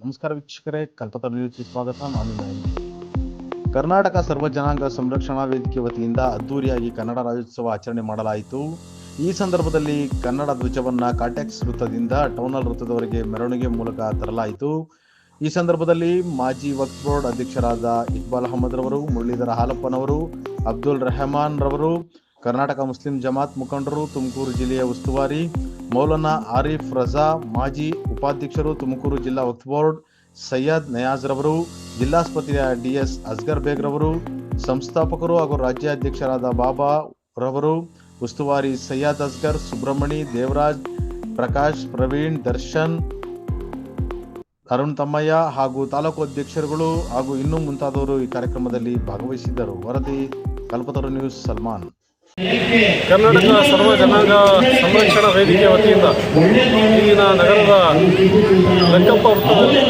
ನಮಸ್ಕಾರ ವೀಕ್ಷಕರೇ, ಕಲ್ಪತ ನ್ಯೂಸ್ಗೆ ಸ್ವಾಗತ ನಾನು. ಕರ್ನಾಟಕ ಸರ್ವ ಜನಾಂಗ ಸಂರಕ್ಷಣಾ ವೇದಿಕೆ ವತಿಯಿಂದ ಅದ್ದೂರಿಯಾಗಿ ಕನ್ನಡ ರಾಜ್ಯೋತ್ಸವ ಆಚರಣೆ ಮಾಡಲಾಯಿತು ಈ ಸಂದರ್ಭದಲ್ಲಿ ಕನ್ನಡ ಧ್ವಜವನ್ನ ಕಾಟೆಕ್ಸ್ ವೃತ್ತದಿಂದ ಟೌನಲ್ ವೃತ್ತದವರೆಗೆ ಮೆರವಣಿಗೆ ಮೂಲಕ ತರಲಾಯಿತು. ಈ ಸಂದರ್ಭದಲ್ಲಿ ಮಾಜಿ ವಕ್ಫ್ ಬೋರ್ಡ್ ಅಧ್ಯಕ್ಷರಾದ ಇಕ್ಬಾಲ್ ಅಹಮದ್ ರವರು, ಮುರಳೀಧರ ಹಾಲಪ್ಪನವರು ಅಬ್ದುಲ್ ರೆಹಮಾನ್ ರವರು, ಕರ್ನಾಟಕ ಮುಸ್ಲಿಂ ಜಮಾತ್ ಮುಖಂಡರು, ತುಮಕೂರು ಜಿಲ್ಲೆಯ ಉಸ್ತುವಾರಿ ಮೌಲಾನಾ ಆರಿಫ್ ರಜಾ, ಮಾಜಿ ಉಪಾಧ್ಯಕ್ಷರು, ತುಮಕೂರು ಜಿಲ್ಲಾ ವಕ್ಫ್ ಬೋರ್ಡ್ ಸೈಯದ್ ನಯಾಜ್ ರವರು ಜಿಲ್ಲಾಸ್ಪತಿಯ ಡಿಎಸ್ ಅಸ್ಗರ್ ಬೇಗ್ ರವರು, ಸಂಸ್ಥಾಪಕರು ಹಾಗೂ ರಾಜ್ಯಾಧ್ಯಕ್ಷರಾದ ಬಾಬಾ ರವರು ಉಸ್ತುವಾರಿ ಸೈಯದ್ ಅಸ್ಗರ್, ಸುಬ್ರಹ್ಮಣಿ, ದೇವರಾಜ್, ಪ್ರಕಾಶ್, ಪ್ರವೀಣ್, ದರ್ಶನ್, ಅರುಣ್ ತಮ್ಮಯ್ಯ ಹಾಗೂ ತಾಲೂಕು ಅಧ್ಯಕ್ಷರುಗಳು ಹಾಗೂ ಇನ್ನೂ ಮುಂತಾದವರು ಈ ಕಾರ್ಯಕ್ರಮದಲ್ಲಿ ಭಾಗವಹಿಸಿದ್ದರು. ವರದಿ, ಕಲ್ಪತರು ನ್ಯೂಸ್, ಸಲ್ಮಾನ್. ಕರ್ನಾಟಕ ಸರ್ವ ಜನಾಂಗ ಸಂರಕ್ಷಣಾ ವೇದಿಕೆ ವತಿಯಿಂದ ಇಲ್ಲಿನ ನಗರದ ಲೆಕ್ಕಪ್ಪ ವೃತ್ತದಲ್ಲಿ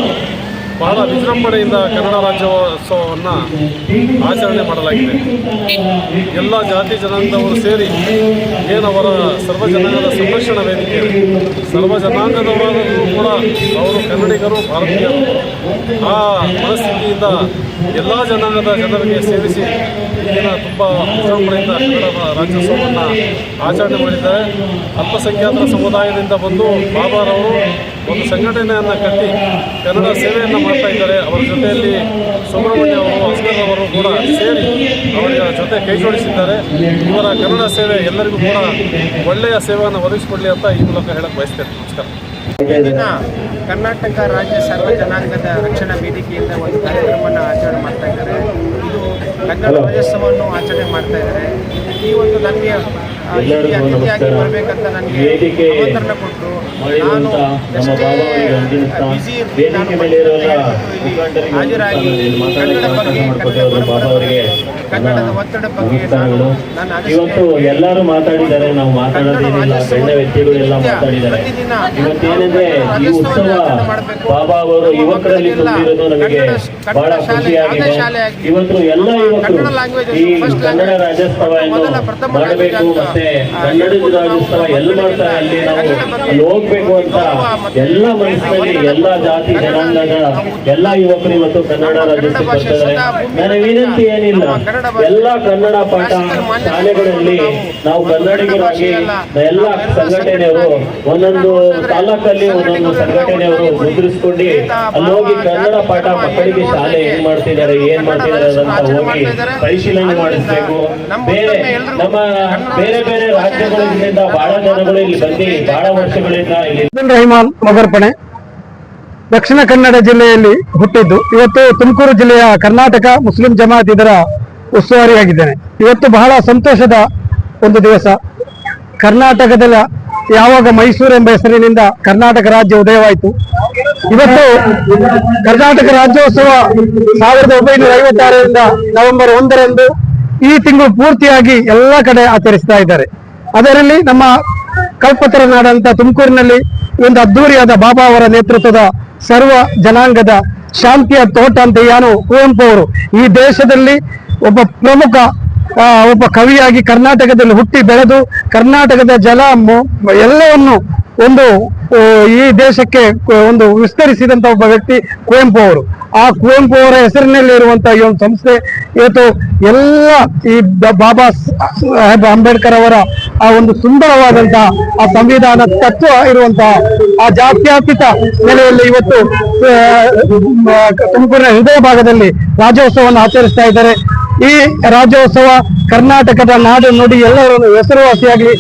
ಬಹಳ ವಿಜೃಂಭಣೆಯಿಂದ ಕನ್ನಡ ರಾಜ್ಯೋತ್ಸವವನ್ನು ಆಚರಣೆ ಮಾಡಲಾಗಿದೆ. ಎಲ್ಲ ಜಾತಿ ಜನಾಂಗದವರು ಸೇರಿ ಏನವರ ಸರ್ವ ಜನಾಂಗದ ಸಂರಕ್ಷಣಾ ವೇದಿಕೆ, ಸರ್ವ ಕೂಡ ಅವರು ಕನ್ನಡಿಗರು, ಭಾರತೀಯರು, ಆ ಮನಸ್ಥಿತಿಯಿಂದ ಎಲ್ಲ ಜನಾಂಗದ ಜನರಿಗೆ ಸೇರಿಸಿ ಈಗಿನ ತುಂಬ ವಿಜೃಂಭಣೆಯಿಂದ ಕನ್ನಡ ರಾಜ್ಯೋತ್ಸವವನ್ನು ಆಚರಣೆ ಮಾಡಿದ್ದಾರೆ. ಅಲ್ಪಸಂಖ್ಯಾತರ ಸಮುದಾಯದಿಂದ ಬಂದು ಬಾಬಾರವರು ಒಂದು ಸಂಘಟನೆಯನ್ನು ಕಟ್ಟಿ ಕನ್ನಡ ಸೇವೆಯನ್ನು ಮಾಡ್ತಾ ಇದ್ದಾರೆ. ಅವರ ಜೊತೆಯಲ್ಲಿ ಸುಬ್ರಹ್ಮಣ್ಯ ಅವರು, ಅಸ್ಕರ್ ಅವರು ಕೂಡ ಸೇರಿ ಅವರ ಜೊತೆ ಕೈ ಜೋಡಿಸಿದ್ದಾರೆ. ಇವರ ಕನ್ನಡ ಸೇವೆ ಎಲ್ಲರಿಗೂ ಕೂಡ ಒಳ್ಳೆಯ ಸೇವೆಯನ್ನು ಒದಗಿಸಿಕೊಡಲಿ ಅಂತ ಈ ಮೂಲಕ ಹೇಳಕ್ಕೆ ಬಯಸ್ತೇನೆ. ನಮಸ್ಕಾರ. ದಿನ ಕರ್ನಾಟಕ ರಾಜ್ಯ ಸರ್ವ ಜನಾಂಗದ ರಕ್ಷಣಾ ವೇದಿಕೆಯಿಂದ ಒಂದು ಕಾರ್ಯಕ್ರಮವನ್ನು ಆಚರಣೆ ಮಾಡ್ತಾ ಇದ್ದಾರೆ ಇದು ಕನ್ನಡ ರಾಜ್ಯೋತ್ಸವವನ್ನು ಆಚರಣೆ ಮಾಡ್ತಾ ಇದ್ದಾರೆ. ಈ ಒಂದು ನನಗೆ ಇಲ್ಲಿ ಅತಿಥಿಯಾಗಿ ಬರಬೇಕಂತ ನನಗೆ ಆಮಂತ್ರಣ ಕೊಟ್ಟರು ನಾನು ನಮ್ಮ ಎಷ್ಟೇ ಬಾಬಾವರಿಗೆ ಒಂದಿನ ಬ್ಯುಸಿ ಇರ್ತೀನಿ, ನಾನು ವೇದಿಕೆ ಮೇಲಿರೋಲ್ಲ ಇಲ್ಲಿ ಮುಖಂಡರಿಗೆ ಹಾಜರಾಗಿ ಇಲ್ಲಿ ಮಾತಾಡಿ ಕನ್ನಡ ಬಗ್ಗೆ ಕನ್ನಡ ಮಾಡಿಕೊಟ್ಟವರು ಬಾಬಾವರಿಗೆ ಕನ್ನಡದ ಒತ್ತಡ ಬಗ್ಗೆ ನಾನು ನಮಸ್ಕಾರಗಳು ನಾನು ಇವತ್ತು ಎಲ್ಲರೂ ಮಾತಾಡಿದ್ದಾರೆ ನಾವು ಮಾತಾಡೋದೇನಿಲ್ಲ ಬೆಣ್ಣ ವ್ಯಕ್ತಿಗಳು ಎಲ್ಲ ಮಾತಾಡಿದ್ದಾರೆ. ಇವತ್ತೇನೆಂದ್ರೆ ಈ ಉತ್ಸವ ಬಾಬಾ ಅವರು ಯುವಕರಲ್ಲಿ ತುಂಬಿರೋದು ನಮಗೆ ಬಹಳ ಖುಷಿಯಾಗಿದೆ. ಇವತ್ತು ಎಲ್ಲ ಯುವಕರು ಈ ಕನ್ನಡ ರಾಜ್ಯೋತ್ಸವ ಮಾಡಬೇಕು ಮತ್ತೆ ಕನ್ನಡದ ಎಲ್ಲಿ ಮಾಡ್ತಾರೆ ಅಲ್ಲಿ ನಾವು ಅಲ್ಲಿ ಹೋಗ್ಬೇಕು ಅಂತ ಎಲ್ಲ ಮನಸ್ಸಿನಲ್ಲಿ ಎಲ್ಲ ಜಾತಿ ಜನಾಂಗದ ಎಲ್ಲ ಯುವಕರು ಇವತ್ತು ಕನ್ನಡ ರಾಜ್ಯೋತ್ಸವ ಬರ್ತಿದ್ದಾರೆ. ನನ್ನ ವಿನಂತಿ ಏನಿಲ್ಲ. ಎಲ್ಲ ಕನ್ನಡ ಪಾಠ ಶಾಲೆಗಳಲ್ಲಿ ನಾವು ಕನ್ನಡಿಗರಾಗಿ ಎಲ್ಲ ಸಂಘಟನೆಯವರು ಒಂದೊಂದು ತಾಲೂಕಲ್ಲಿ ಒಂದೊಂದು ಸಂಘಟನೆಯವರು ಮುದ್ರಿಸ್ಕೊಂಡು ಅಲ್ಲಿ ಹೋಗಿ ಕನ್ನಡ ಪಾಠ ಮಕ್ಕಳಿಗೆ ಶಾಲೆ ಏನ್ ಮಾಡ್ತಿದ್ದಾರೆ ಏನ್ ಮಾಡ್ತಿದ್ದಾರೆ ಅಂತ ಹೋಗಿ ಪರಿಶೀಲನೆ ಮಾಡಿಸ್ಬೇಕು. ಬೇರೆ ನಮ್ಮ ಬೇರೆ ಬೇರೆ ರಾಜ್ಯಗಳಿಂದ ಬಹಳ ಜನಗಳು ಇಲ್ಲಿ ಬಂದು ಬಹಳ ವರ್ಷಗಳಿಂದ ಇಲ್ಲಿ ರಹಿಮಾನ್ ಮೊಗರ್ಪಣೆ ದಕ್ಷಿಣ ಕನ್ನಡ ಜಿಲ್ಲೆಯಲ್ಲಿ ಹುಟ್ಟಿದ್ದು. ಇವತ್ತು ತುಮಕೂರು ಜಿಲ್ಲೆಯ ಕರ್ನಾಟಕ ಮುಸ್ಲಿಂ ಜಮಾತ್ ಇದರ ಉಸ್ತುವಾರಿಯಾಗಿದ್ದೇನೆ. ಇವತ್ತು ಬಹಳ ಸಂತೋಷದ ಒಂದು ದಿವಸ. ಕರ್ನಾಟಕದ ಯಾವಾಗ ಮೈಸೂರು ಎಂಬ ಹೆಸರಿನಿಂದ ಕರ್ನಾಟಕ ರಾಜ್ಯ ಉದಯವಾಯಿತು. ಇವತ್ತು ಕರ್ನಾಟಕ ರಾಜ್ಯೋತ್ಸವ ಸಾವಿರದ ಒಂಬೈನೂರ ಐವತ್ತಾರರಿಂದ ನವೆಂಬರ್ ಒಂದರಂದು ಈ ತಿಂಗಳು ಪೂರ್ತಿಯಾಗಿ ಎಲ್ಲ ಕಡೆ ಆಚರಿಸ್ತಾ ಇದ್ದಾರೆ. ಅದರಲ್ಲಿ ನಮ್ಮ ಕಲ್ಪತರ ನಾಡಂತ ತುಮಕೂರಿನಲ್ಲಿ ಒಂದು ಅದ್ದೂರಿಯಾದ ಬಾಬಾ ಅವರ ನೇತೃತ್ವದ ಸರ್ವ ಜನಾಂಗದ ಶಾಂತಿಯ ತೋಟ ಅಂತ ಏನು ಕುವೆಂಪು ಅವರು ಈ ದೇಶದಲ್ಲಿ ಒಬ್ಬ ಪ್ರಮುಖ ಒಬ್ಬ ಕವಿಯಾಗಿ ಕರ್ನಾಟಕದಲ್ಲಿ ಹುಟ್ಟಿ ಬೆಳೆದು ಕರ್ನಾಟಕದ ಜಲ ಎಲ್ಲವನ್ನು ಒಂದು ಈ ದೇಶಕ್ಕೆ ಒಂದು ವಿಸ್ತರಿಸಿದಂತ ಒಬ್ಬ ವ್ಯಕ್ತಿ ಕುವೆಂಪು ಅವರು. ಆ ಕುವೆಂಪು ಅವರ ಹೆಸರಿನಲ್ಲಿ ಇರುವಂತಹ ಈ ಒಂದು ಸಂಸ್ಥೆ ಇವತ್ತು ಎಲ್ಲ ಈ ಬಾಬಾ ಸಾಹೇಬ್ ಅಂಬೇಡ್ಕರ್ ಅವರ ಆ ಒಂದು ಸುಂದರವಾದಂತಹ ಆ ಸಂವಿಧಾನ ತತ್ವ ಇರುವಂತಹ ಆ ಜಾತ್ಯಾತೀತ ನೆಲೆಯಲ್ಲಿ ಇವತ್ತು ತುಮಕೂರಿನ ಹೃದಯ ಭಾಗದಲ್ಲಿ ರಾಜ್ಯೋತ್ಸವವನ್ನು ಆಚರಿಸ್ತಾ ಇದ್ದಾರೆ. ಈ ರಾಜ್ಯೋತ್ಸವ ಕರ್ನಾಟಕದ ನಾಡು ನುಡಿ ಎಲ್ಲರನ್ನು ಹೆಸರುವಾಸಿಯಾಗಿ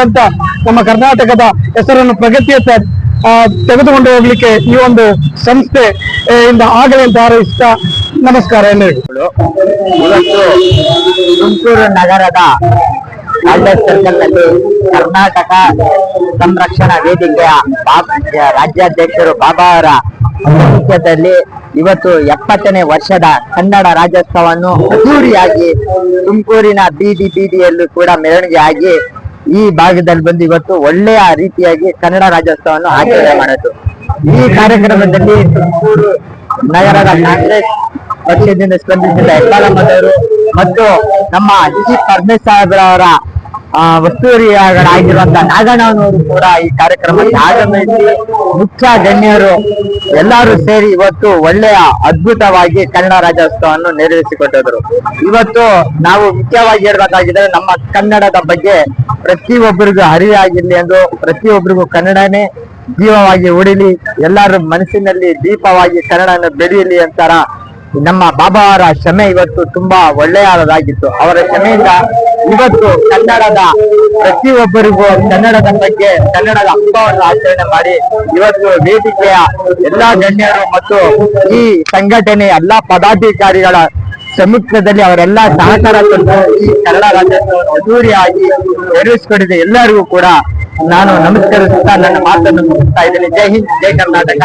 ಅಂತ ನಮ್ಮ ಕರ್ನಾಟಕದ ಹೆಸರನ್ನು ಪ್ರಗತಿಯತ್ತ ತೆಗೆದುಕೊಂಡು ಹೋಗ್ಲಿಕ್ಕೆ ಈ ಒಂದು ಸಂಸ್ಥೆ ಇಂದ ಆಗಲಿ ಅಂತ ಹಾರೈಸ್ತಾ ನಮಸ್ಕಾರ ಎಲ್ಲರಿಗೂ ತುಮಕೂರು ನಗರದ ಸರ್ಕಲ್ನಲ್ಲಿ ಕರ್ನಾಟಕ ಸಂರಕ್ಷಣಾ ವೇದಿಕೆಯ ರಾಜ್ಯಾಧ್ಯಕ್ಷರು ಬಾಬಾ ಅವರ ಆತಿಥ್ಯದಲ್ಲಿ ಇವತ್ತು ಎಪ್ಪತ್ತನೇ ವರ್ಷದ ಕನ್ನಡ ರಾಜ್ಯೋತ್ಸವವನ್ನು ಅದ್ದೂರಿಯಾಗಿ ತುಮಕೂರಿನ ಬೀದಿ ಬೀದಿಯಲ್ಲೂ ಕೂಡ ಮೆರವಣಿಗೆ ಆಗಿ ಈ ಭಾಗದಲ್ಲಿ ಬಂದು ಇವತ್ತು ಒಳ್ಳೆಯ ರೀತಿಯಾಗಿ ಕನ್ನಡ ರಾಜ್ಯೋತ್ಸವವನ್ನು ಆಚರಣೆ ಮಾಡಿತು ಈ ಕಾರ್ಯಕ್ರಮದಲ್ಲಿ ತುಮಕೂರು ನಗರದ ಕಾಂಗ್ರೆಸ್ ಪಕ್ಷದಿಂದ ಸ್ಪಂದಿಸಿದ ಹೆಬ್ಬಾಳಮ್ಮನವರು ಮತ್ತು ನಮ್ಮ ಜಿ ಪರಮೇಶ್ ಸಾಹೇಬ್ರವರ ಆ, ವಸ್ತುವರಿಗಳಾಗಿರುವಂತಹ ನಾಗಣ್ಣನವರು ಕೂಡ ಈ ಕಾರ್ಯಕ್ರಮಕ್ಕೆ ಆಗಮಿಸಿ ಮುಖ್ಯ ಗಣ್ಯರು ಎಲ್ಲರೂ ಸೇರಿ ಇವತ್ತು ಒಳ್ಳೆಯ ಅದ್ಭುತವಾಗಿ ಕನ್ನಡ ರಾಜ್ಯೋತ್ಸವವನ್ನು ನೆರವೇರಿಸಿಕೊಟ್ಟಿದ್ರು. ಇವತ್ತು ನಾವು ಮುಖ್ಯವಾಗಿ ಹೇಳ್ಬೇಕಾಗಿದ್ರೆ ನಮ್ಮ ಕನ್ನಡದ ಬಗ್ಗೆ ಪ್ರತಿಯೊಬ್ಬರಿಗೂ ಅರಿವಾಗಿರ್ಲಿ ಎಂದು ಪ್ರತಿಯೊಬ್ಬರಿಗೂ ಕನ್ನಡನೇ ಜೀವವಾಗಿ ಉಳಿಲಿ ಎಲ್ಲರ ಮನಸ್ಸಿನಲ್ಲಿ ದೀಪವಾಗಿ ಕನ್ನಡನ ಬೆಳೆಯಲಿ ಅಂತಾರ ನಮ್ಮ ಬಾಬಾ ಅವರ ಶ್ರಮೆ ಇವತ್ತು ತುಂಬಾ ಒಳ್ಳೆಯದಾಗಿತ್ತು ಅವರ ಶ್ರಮೆಯಿಂದ ಇವತ್ತು ಕನ್ನಡದ ಪ್ರತಿಯೊಬ್ಬರಿಗೂ, ಕನ್ನಡದ ಬಗ್ಗೆ ಕನ್ನಡದ ಹಬ್ಬವನ್ನು ಆಚರಣೆ ಮಾಡಿ ಇವತ್ತು ವೇದಿಕೆಯ ಎಲ್ಲಾ ಗಣ್ಯರು ಮತ್ತು ಈ ಸಂಘಟನೆ ಎಲ್ಲಾ ಪದಾಧಿಕಾರಿಗಳ ಸಮ್ಮುಖದಲ್ಲಿ ಅವರೆಲ್ಲ ಸಹಕಾರ ತಂದು ಈ ಕನ್ನಡ ರಾಜ್ಯೋತ್ಸವವನ್ನು ಅದ್ದೂರಿಯಾಗಿ ನೆರವೇರಿಸಿಕೊಂಡಿದೆ ಎಲ್ಲರಿಗೂ ಕೂಡ ನಾನು ನಮಸ್ಕರಿಸುತ್ತಾ ನನ್ನ ಮಾತನ್ನು ಮುಗಿಸ್ತಾ ಇದ್ದೇನೆ. ಜೈ ಹಿಂದ್, ಜೈ ಕರ್ನಾಟಕ.